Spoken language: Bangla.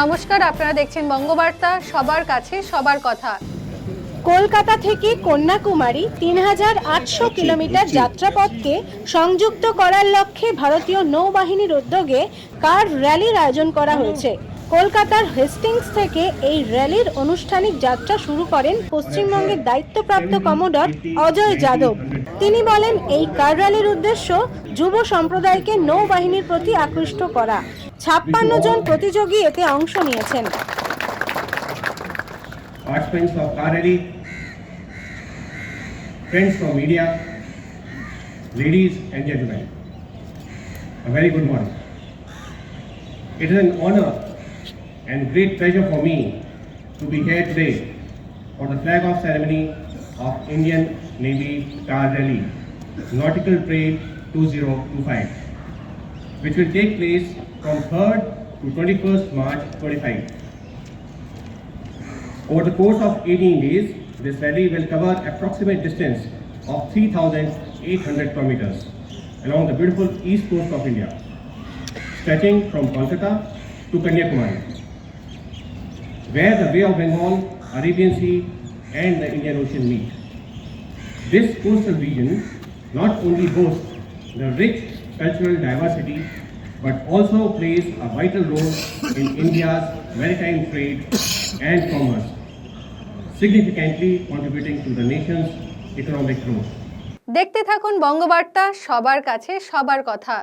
নমস্কার আপনারা দেখছেন বঙ্গবার্তা সবার কাছে সবার কথা। কলকাতা থেকে কন্যাকুমারী তিন হাজার আটশো কিলোমিটার যাত্রাপথকে সংযুক্ত করার লক্ষ্যে ভারতীয় নৌবাহিনীর উদ্যোগে কার র্যালির আয়োজন করা হয়েছে? কলকাতার হেস্টিংস থেকে এই র্যালির আনুষ্ঠানিক যাত্রা শুরু করেন পশ্চিমবঙ্গের দায়িত্বপ্রাপ্ত কমোডর অজয় যাদব। তিনি বলেন এই কার র্যালির উদ্দেশ্য যুব সম্প্রদায়কে নৌবাহিনীর প্রতি আকৃষ্ট করা। ছাপ্পান্ন জন প্রতিযোগী এতে অংশ নিয়েছেন। Participants of car rally, friends from media, ladies and gentlemen, a very good morning. It is an honor and great pleasure for me to be here today for the flag off ceremony of Indian Navy Car Rally, Nautical Parade 2025, which will take place from 3rd to 21st March 25. Over the course of 18 days, this rally will cover approximate distance of 3,800 kilometers along the beautiful east coast of India, stretching from Kolkata to Kanyakumari, where the Bay of Bengal, Arabian Sea and the Indian Ocean meet. This coastal region not only boasts the rich cultural diversity but also plays a vital role in India's maritime trade and commerce, significantly contributing to the nation's economic growth. দেখতে থাকুন বঙ্গবার্তা সবার কাছে সবার কথা